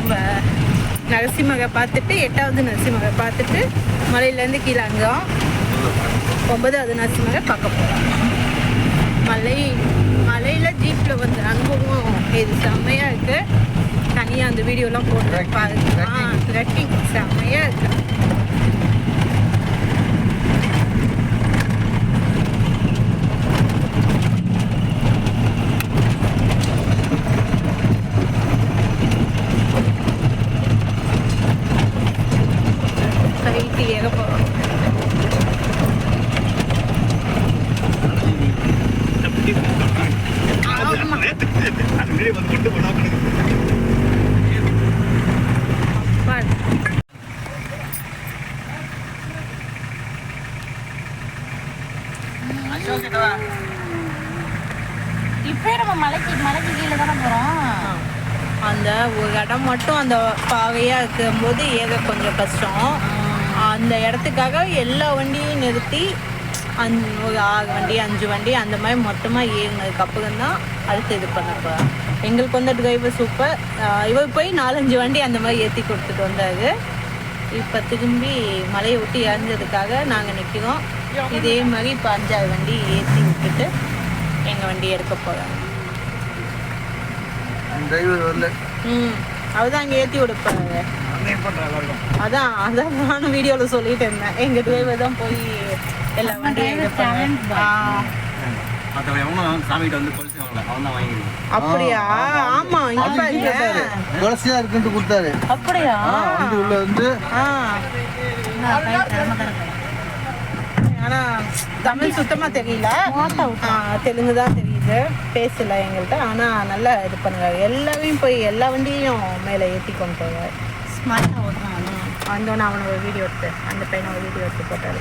நம்ம நரசிம்மகை பார்த்துட்டு எட்டாவது நரசிம்மகை பார்த்துட்டு மலையிலேருந்து கீழே அங்கம் ஒன்பதாவது நரசிம்மகை பார்க்க போகிறோம் மலை மலையில் ஜீப்பில் வந்து அனுபவம் இது செம்மையாக இருக்குது தனியாக அந்த வீடியோலாம் போட்டு பாருங்க. ட்ரெக்கிங் செம்மையாக இருக்கு. இப்போ நம்ம மலைக்கு மலைக்கு கீழே தானே போகிறோம் அந்த ஒரு இடம் மட்டும் அந்த பாவையாக இருக்கும்போது ஏக கொஞ்சம் கஷ்டம். அந்த இடத்துக்காக எல்லா வண்டியும் நிறுத்தி அந் ஒரு ஆறு வண்டி அஞ்சு வண்டி அந்த மாதிரி மொத்தமாக ஏறினதுக்கு அப்புறம் தான் அடுத்து இது பண்ணப்போ எங்களுக்கு வந்த டிரைவர் சூப்பர் இவர் போய் நாலஞ்சு வண்டி அந்த மாதிரி ஏற்றி கொடுத்துட்டு வந்தார். இப்போ திரும்பி மலையை விட்டு இறந்ததுக்காக நாங்கள் நிற்கிறோம் இதே மாதிரி இப்போ அஞ்சாறு வண்டி ஏற்றி விட்டுட்டு எங்கள் வண்டி எடுக்க போகிறோம் டிரைவர் வரல. ம் அவதான் அங்கே ஏற்றி விடுப்பாங்க அதான். அதான் நானும் வீடியோவில் சொல்லிட்டு இருந்தேன். எங்கள் டிரைவர் தான் போய் எல்லா வண்டியும் சாமிகிட்ட வந்து கொலுசு வாங்கல. அவன் தான் அப்படியா? ஆமா இங்க பாருங்க இருக்குன்ட்டு கொடுத்தாரு. அப்படியா? வந்து உள்ள. ஆனா தமிழ் சுத்தமா தெரியல. ஆ, தெலுங்கு தான் தெரியுது. பேசல எங்கள்கிட்ட ஆனா நல்லா இது பண்ணுவாங்க எல்லாரையும் போய் எல்லா வண்டியையும் மேலே ஏற்றி கொண்டு போவார். வந்தோன்னே அவனை ஒரு வீடியோ எடுத்து அந்த பையனை ஒரு வீடியோ எடுத்து போட்டாரு.